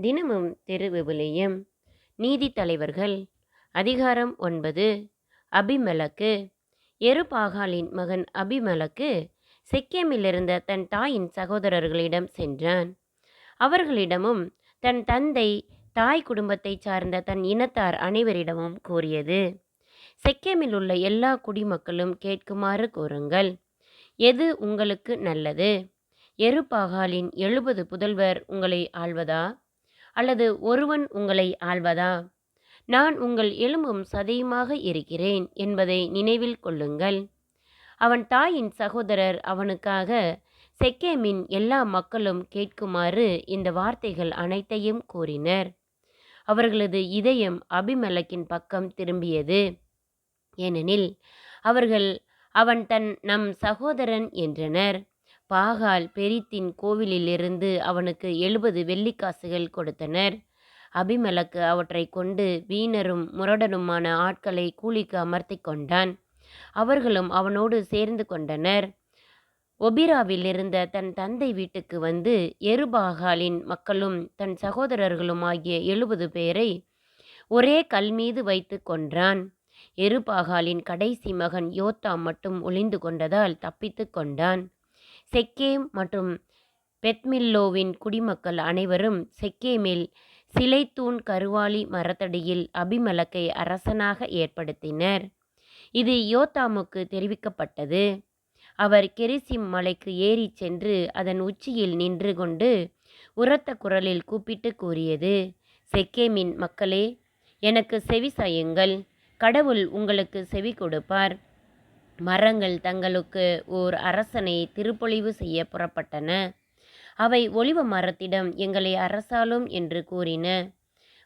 தினமும் திருவிவிலியம் நீதித்தலைவர்கள் அதிகாரம் ஒன்பது. அபிமலக்கு. எருபாகாலின் மகன் அபிமலக்கு செக்கேமிலிருந்த தன் தாயின் சகோதரர்களிடம் சென்றான். அவர்களிடமும் தன் தந்தை தாய் குடும்பத்தைச் சார்ந்த தன் இனத்தார் அனைவரிடமும் கூறியது. செக்கேமில் உள்ள எல்லா குடிமக்களும் கேட்குமாறு கூறுங்கள். எது உங்களுக்கு நல்லது? எருபாகாலின் எழுபது புதல்வர் உங்களை ஆள்வதா? அல்லது ஒருவன் உங்களை ஆள்வதா? நான் உங்கள் எலும்பும் சதையுமாக இருக்கிறேன் என்பதை நினைவில் கொள்ளுங்கள். அவன் தாயின் சகோதரர் அவனுக்காக செக்கேமின் எல்லா மக்களும் கேட்குமாறு இந்த வார்த்தைகள் அனைத்தையும் கூறினர். அவர்களது இதயம் அபிமலக்கின் பக்கம் திரும்பியது. ஏனெனில் அவர்கள் அவன் தன் நம் சகோதரன் என்றனர். பாகால் பெரித்தின் கோவிலிலிருந்து அவனுக்கு எழுபது வெள்ளிக்காசுகள் கொடுத்தனர். அபிமலக்கு அவற்றை கொண்டு வீணரும் முரடனுமான ஆட்களை கூலிக்கு அமர்த்தி கொண்டான். அவர்களும் அவனோடு சேர்ந்து கொண்டனர். ஒபிராவில் இருந்த தன் தந்தை வீட்டுக்கு வந்து எருபாகாலின் மக்களும் தன் சகோதரர்களும் ஆகிய எழுபது பேரை ஒரே கல் மீது வைத்து கொன்றான். எருபாகாலின் கடைசி மகன் யோத்தா மட்டும் ஒளிந்து கொண்டதால் தப்பித்து கொண்டான். செக்கேம் மற்றும் பெத்மில்லோவின் குடிமக்கள் அனைவரும் செக்கேமில் சிலைத்தூண் கருவாளி மரத்தடியில் அபிமலக்கை அரசனாக ஏற்படுத்தினர். இது யோத்தாமுக்கு தெரிவிக்கப்பட்டது. அவர் கெரிசிம் மலைக்கு ஏறி சென்று அதன் உச்சியில் நின்று கொண்டு உரத்த குரலில் கூப்பிட்டு கூறியது செக்கேமின் மக்களே எனக்கு செவி சாயுங்கள். கடவுள் உங்களுக்கு செவி கொடுப்பார். மரங்கள் தங்களுக்கு ஓர் அரசனை திருப்பொழிவு செய்ய புறப்பட்டன. அவை ஒளிவ மரத்திடம் எங்களை அரசாலும் என்று கூறின.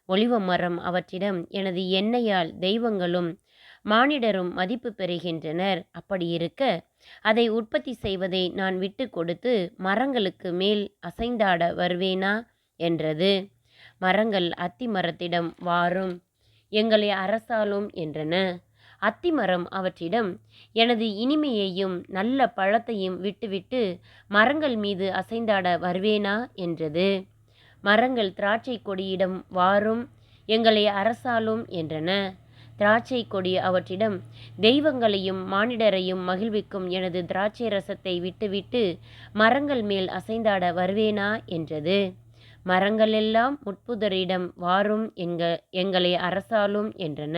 ஒளிவ மரம் அவற்றிடம் எனது எண்ணெயால் தெய்வங்களும் மானிடரும் மதிப்பு பெறுகின்றனர். அப்படி இருக்க அதை உற்பத்தி செய்வதை நான் விட்டு கொடுத்து மரங்களுக்கு மேல் அசைந்தாட வருவேனா? என்றது. மரங்கள் அத்தி மரத்திடம் வாரும் எங்களை அரசாலும் என்றன. அத்திமரம் அவற்றிடம் எனது இனிமையையும் நல்ல பழத்தையும் விட்டுவிட்டு மரங்கள் மீது அசைந்தாட வருவேனா? என்றது. மரங்கள் திராட்சை கொடியிடம் வாரும் எங்களை அரசாலும் என்றன. திராட்சை கொடி அவற்றிடம் தெய்வங்களையும் மானிடரையும் மகிழ்விக்கும் எனது திராட்சை ரசத்தை விட்டுவிட்டு மரங்கள் மேல் அசைந்தாட வருவேனா? என்றது. மரங்களெல்லாம் முட்புதரிடம் வாரும் எங்க எங்களை அரசாலும் என்றன.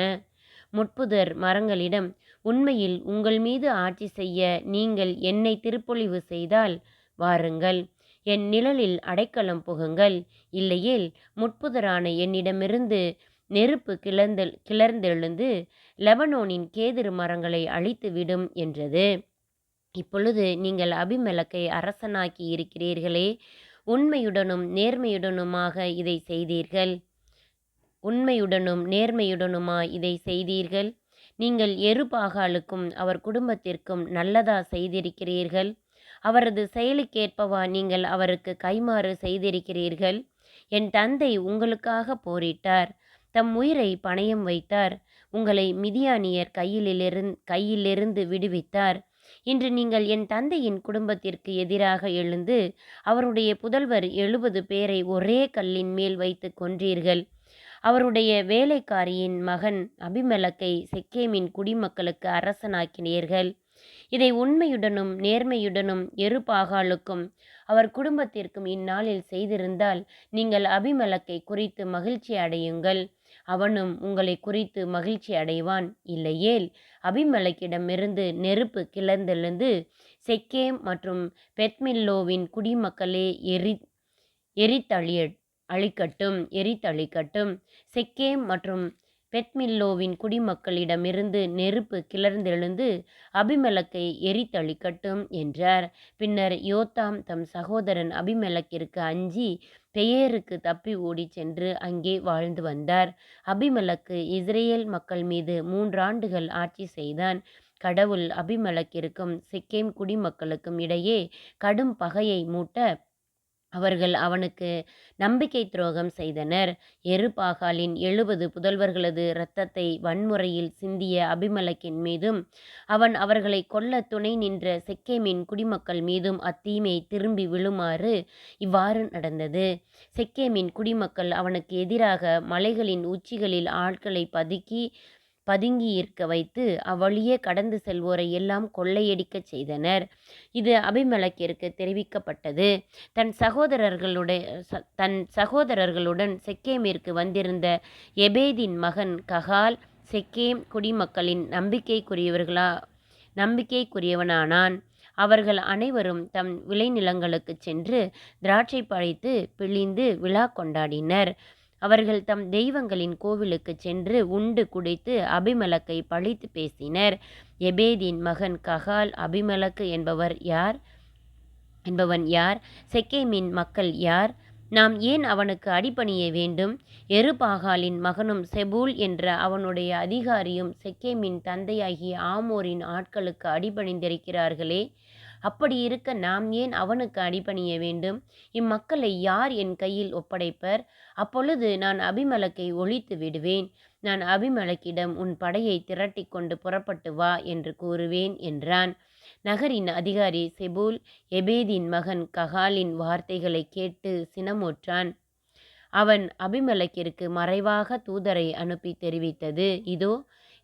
முட்புதர் மரங்களிடம் உண்மையில் உங்கள் மீது ஆட்சி செய்ய நீங்கள் என்னை திருப்பொழிவு செய்தால் வாருங்கள். என் நிழலில் அடைக்கலம் புகுங்கள். இல்லையேல் முட்புதரான என்னிடமிருந்து நெருப்பு கிளர்ந்து கிளர்ந்தெழுந்து லெபனோனின் கேதிரு மரங்களை அழித்து விடும் என்றது. இப்பொழுது நீங்கள் அபிமெலக்கை அரசனாக்கி இருக்கிறீர்களே உண்மையுடனும் நேர்மையுடனுமாக இதை செய்தீர்கள். உண்மையுடனும் நேர்மையுடனுமா இதை செய்தீர்கள். நீங்கள் எருபாகாலுக்கும் அவர் குடும்பத்திற்கும் நல்லதா செய்திருக்கிறீர்கள். அவரது செயலுக்கேற்பவா நீங்கள் அவருக்கு கைமாறு செய்திருக்கிறீர்கள். என் தந்தை உங்களுக்காக போரிட்டார். தம் உயிரை பணயம் வைத்தார். உங்களை மிதியானியர் கையிலிருந்து கையிலிருந்து விடுவித்தார். இன்று நீங்கள் என் தந்தையின் குடும்பத்திற்கு எதிராக எழுந்து அவருடைய புதல்வர் எழுபது பேரை ஒரே கல்லின் மேல் வைத்து கொன்றீர்கள். அவருடைய வேலைக்காரியின் மகன் அபிமலக்கை செக்கேமின் குடிமக்களுக்கு அரசனாக்கினீர்கள். இதை உண்மையுடனும் நேர்மையுடனும் எருபாகாலுக்கும் அவர் குடும்பத்திற்கும் இந்நாளில் செய்திருந்தால் நீங்கள் அபிமலக்கை குறித்து மகிழ்ச்சி அடையுங்கள். அவனும் உங்களை குறித்து மகிழ்ச்சி அடைவான். இல்லையேல் அபிமலக்கிடமிருந்து நெருப்பு கிளர்ந்தெழுந்து செக்கேம் மற்றும் பெத்மில்லோவின் குடிமக்களே எரி எரித்தழிய அழிக்கட்டும் எரித்தழிக்கட்டும் செக்கேம் மற்றும் பெத்மில்லோவின் குடிமக்களிடமிருந்து நெருப்பு கிளர்ந்தெழுந்து அபிமெலக்கை எரித்தழிக்கட்டும் என்றார். பின்னர் யோத்தாம் தம் சகோதரன் அபிமெலக்கிற்கு அஞ்சி பெயருக்கு தப்பி ஓடி சென்று அங்கே வாழ்ந்து வந்தார். அபிமெலக்கு இஸ்ரேல் மக்கள் மீது மூன்றாண்டுகள் ஆட்சி செய்தான். கடவுள் அபிமெலக்கிற்கும் சிக்கேம் குடிமக்களுக்கும் இடையே கடும் பகையை மூட்ட அவர்கள் அவனுக்கு நம்பிக்கை துரோகம் செய்தனர். எருபாகாலின் எழுபது புதல்வர்களது இரத்தத்தை வன்முறையில் சிந்திய அபிமலக்கின் மீதும் அவன் அவர்களை கொல்ல துணை நின்ற செக்கேமின் குடிமக்கள் மீதும் அத்தீமை திரும்பி விழுமாறு இவ்வாறு நடந்தது. செக்கேமின் குடிமக்கள் அவனுக்கு எதிராக மலைகளின் உச்சிகளில் ஆட்களை பதுக்கி பதுங்கியிருக்க வைத்து அவ்வழியே கடந்து செல்வோரை எல்லாம் கொள்ளையடிக்கச் செய்தனர். இது அபிமலக்கிற்கு தெரிவிக்கப்பட்டது. தன் சகோதரர்களுடைய தன் சகோதரர்களுடன் செக்கேமிற்கு வந்திருந்த எபேதின் மகன் ககால் செக்கேம் குடிமக்களின் நம்பிக்கைக்குரியவர்களா நம்பிக்கைக்குரியவனானான். அவர்கள் அனைவரும் தம் விளைநிலங்களுக்குச் சென்று திராட்சை பழித்து பிழிந்து விழா கொண்டாடினர். அவர்கள் தம் தெய்வங்களின் கோவிலுக்கு சென்று உண்டு குடித்து அபிமலக்கை பழித்து பேசினர். எபேதின் மகன் ககால் அபிமலக்கு என்பவர் யார்? என்பவன் யார்? செக்கேமின் மக்கள் யார்? நாம் ஏன் அவனுக்கு அடிபணிய வேண்டும்? எருபாகாலின் மகனும் செபூல் என்ற அவனுடைய அதிகாரியும் செக்கேமின் தந்தையாகிய ஆமோரின் ஆட்களுக்கு அடிபணிந்திருக்கிறார்களே. அப்படி இருக்க நாம் ஏன் அவனுக்கு அடிபணிய வேண்டும்? இம்மக்களை யார் என் கையில் ஒப்படைப்பர்? அப்பொழுது நான் அபிமலக்கை ஒழித்து விடுவேன். நான் அபிமலக்கிடம் உன் படையை திரட்டி கொண்டு புறப்பட்டு வா என்று கூறுவேன் என்றான். நகரின் அதிகாரி செபூல் எபேதின் மகன் ககாலின் வார்த்தைகளை கேட்டு சினமுற்றான். அவன் அபிமலக்கிற்கு மறைவாக தூதரை அனுப்பி தெரிவித்தது இதோ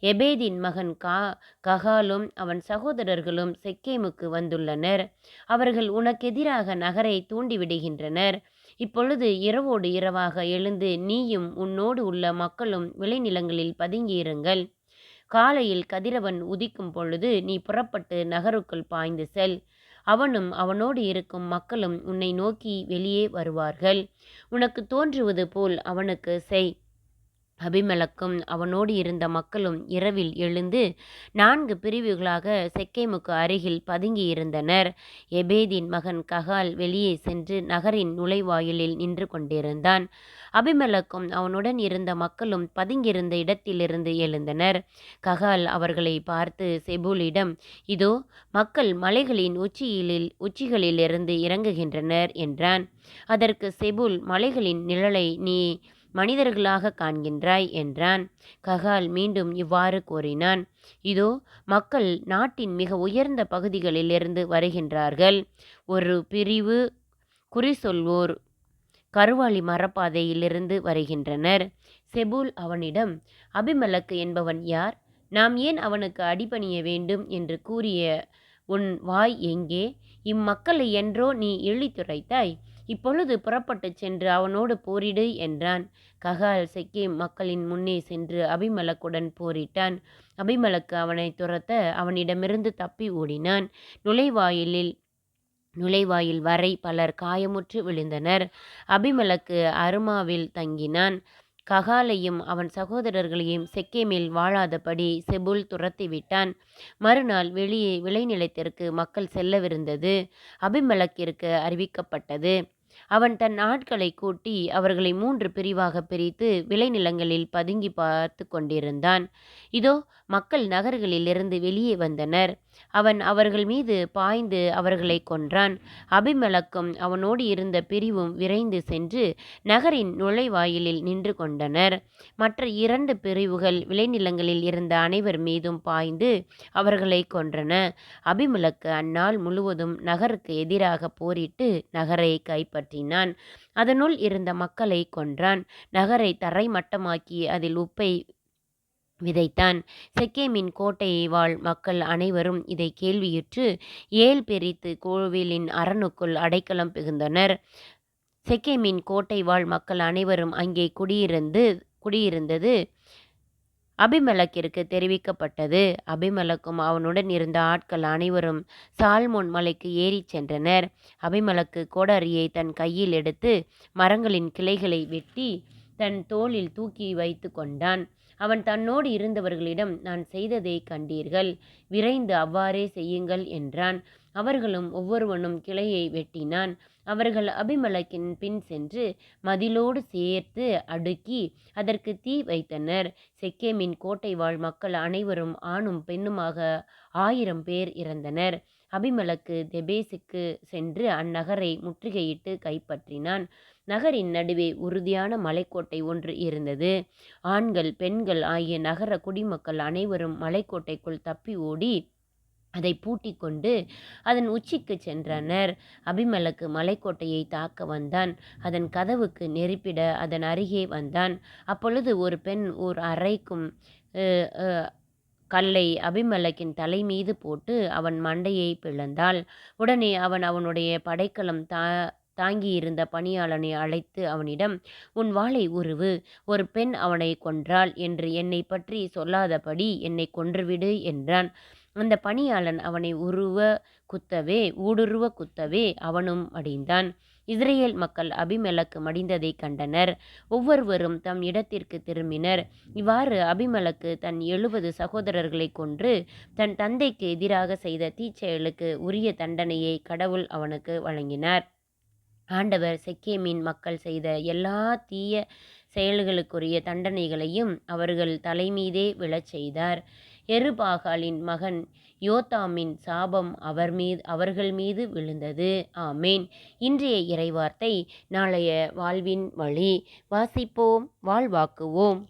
எபேதின் மகன் கா ககாலும் அவன் சகோதரர்களும் செக்கேமுக்கு வந்துள்ளனர். அவர்கள் உனக்கெதிராக நகரை தூண்டிவிடுகின்றனர். இப்பொழுது இரவோடு இரவாக எழுந்து நீயும் உன்னோடு உள்ள மக்களும் விளைநிலங்களில் பதுங்கியிருங்கள். காலையில் கதிரவன் உதிக்கும் பொழுது நீ புறப்பட்டு நகருக்குள் பாய்ந்து செல். அவனும் அவனோடு இருக்கும் மக்களும் உன்னை நோக்கி வெளியே வருவார்கள். உனக்கு தோன்றுவது போல் அவனுக்கு செய். அபிமலக்கும் அவனோடு இருந்த மக்களும் இரவில் எழுந்து நான்கு பிரிவுகளாக செக்கேமுக்கு அருகில் பதுங்கியிருந்தனர். எபேதின் மகன் ககால் வெளியே சென்று நகரின் நுழைவாயிலில் நின்று கொண்டிருந்தான். அபிமலக்கும் அவனுடன் இருந்த மக்களும் பதுங்கியிருந்த இடத்திலிருந்து எழுந்தனர். ககால் அவர்களை பார்த்து செபூலிடம் இதோ மக்கள் மலைகளின் உச்சியிலில் உச்சிகளிலிருந்து இறங்குகின்றனர் என்றான். அதற்கு செபுல் மலைகளின் நிழலை நீ மனிதர்களாக காண்கின்றாய் என்றான். ககால் மீண்டும் இவ்வாறு கூறினான். இதோ மக்கள் நாட்டின் மிக உயர்ந்த பகுதிகளிலிருந்து வருகின்றார்கள். ஒரு பிரிவு குறி சொல்வோர் கருவாளி மரப்பாதையிலிருந்து வருகின்றனர். செபூல் அவனிடம் அபிமலக்கு என்பவன் யார்? நாம் ஏன் அவனுக்கு அடிபணிய வேண்டும்? என்று கூறிய உன் வாய் எங்கே? இம்மக்களை என்றோ நீ இழித்துரைத்தாய். இப்பொழுது புறப்பட்டுச் சென்று அவனோடு போரிடு என்றான். ககால் செக்கேம் மக்களின் முன்னே சென்று அபிமலக்குடன் போரிட்டான். அபிமலக்கு அவனை துரத்த அவனிடமிருந்து தப்பி ஓடினான். நுழைவாயிலில் நுழைவாயில் வரை பலர் காயமுற்று விழுந்தனர். அபிமலக்கு அருமாவில் தங்கினான். ககாலையும் அவன் சகோதரர்களையும் செக்கேமில் வாழாதபடி செபுல் துரத்திவிட்டான் மறுநாள் வெளியே விளைநிலத்திற்கு மக்கள் செல்லவிருந்தது. அபிமலக்கிற்கு அறிவிக்கப்பட்டது. அவன் தன் ஆட்களை கூட்டி அவர்களை மூன்று பிரிவாக பிரித்து விளைநிலங்களில் பதுங்கி பார்த்து கொண்டிருந்தான். இதோ மக்கள் நகர்களிலிருந்து வெளியே வந்தனர். அவன் அவர்கள் மீது பாய்ந்து அவர்களை கொன்றான். அபிமலக்கும் அவனோடு இருந்த பிரிவும் விரைந்து சென்று நகரின் நுழைவாயிலில் நின்று கொண்டனர். மற்ற இரண்டு பிரிவுகள் விளைநிலங்களில் இருந்த அனைவர் மீதும் பாய்ந்து அவர்களை கொன்றன. அபிமலக்கு அந்நாள் முழுவதும் நகருக்கு எதிராக போரிட்டு நகரை கைப்பற்றினான் அதனுள் இருந்த மக்களை கொன்றான். நகரை தரைமட்டமாக்கி அதில் உப்பை விதைத்தான். செக்கேமின் கோட்டையை வாழ் மக்கள் அனைவரும் இதை கேள்வியுற்று ஏல் பிரித்து கோவிலின் அரணுக்குள் அடைக்கலம் புகுந்தனர். செக்கேமின் கோட்டை வாழ் மக்கள் அனைவரும் அங்கே குடியிருந்து குடியிருந்தது. அபிமலக்கிற்கு தெரிவிக்கப்பட்டது. அபிமலக்கும் அவனுடன் இருந்த ஆட்கள் அனைவரும் சால்மோன் மலைக்கு ஏறிச் சென்றனர். அபிமலக்கு கோடரியை தன் கையில் எடுத்து மரங்களின் கிளைகளை வெட்டி தன் தோளில் தூக்கி வைத்து கொண்டான். அவன் தன்னோடு இருந்தவர்களிடம் நான் செய்ததை கண்டீர்கள் விரைந்து அவ்வாறே செய்யுங்கள் என்றான். அவர்களும் ஒவ்வொருவனும் கிளையை வெட்டினான். அவர்கள் அபிமலக்கின் பின் சென்று மதிலோடு சேர்த்து அடுக்கி அதற்கு தீ வைத்தனர். செக்கேமின் கோட்டை வாழ் மக்கள் அனைவரும் ஆணும் பெண்ணுமாக ஆயிரம் பேர் இறந்தனர். அபிமலக்கு தெபேசுக்கு சென்று அந்நகரை முற்றுகையிட்டு கைப்பற்றினான். நகரின் நடுவே உறுதியான மலைக்கோட்டை ஒன்று இருந்தது. ஆண்கள் பெண்கள் ஆகிய நகர குடிமக்கள் அனைவரும் மலைக்கோட்டைக்குள் தப்பி ஓடி அதை பூட்டி கொண்டு அதன் உச்சிக்கு சென்றனர். அபிமலக்கு மலைக்கோட்டையை தாக்க வந்தான். அதன் கதவுக்கு நெருப்பிட அதன் அருகே வந்தான். அப்பொழுது ஒரு பெண் ஓர் அறைக்கும் கல்லை அபிமலக்கின் தலை மீது போட்டு அவன் மண்டையை பிளந்தாள். உடனே அவன் அவனுடைய படைக்கலம் தா தாங்கியிருந்த பணியாளனை அழைத்து அவனிடம் உன் வாளை உருவு ஒரு பெண் அவனை கொன்றாள் என்று என்னை பற்றி சொல்லாதபடி என்னை கொன்றுவிடு என்றான். அந்த பணியாளன் அவனை உருவ குத்தவே ஊடுருவ குத்தவே அவனும் அடைந்தான். இஸ்ரேல் மக்கள் அபிமெலக்கு மடிந்ததை கண்டனர். ஒவ்வொருவரும் தம் இடத்திற்கு திரும்பினர். இவ்வாறு அபிமலக்கு தன் எழுபது சகோதரர்களை கொன்று தன் தந்தைக்கு எதிராக செய்த தீச்செயலுக்கு உரிய தண்டனையை கடவுள் அவனுக்கு வழங்கினார். ஆண்டவர் செக்கேமின் மக்கள் செய்த எல்லா தீய செயல்களுக்குரிய தண்டனைகளையும் அவர்கள் தலைமீதே விழச் செய்தார். எருபாகாலின் மகன் யோத்தாமின் சாபம் அவர் மீது அவர்கள் மீது விழுந்தது. ஆமேன். இன்றைய இறைவார்த்தை நாளைய வாழ்வின் வழி. வாசிப்போம் வாழ்வாக்குவோம்.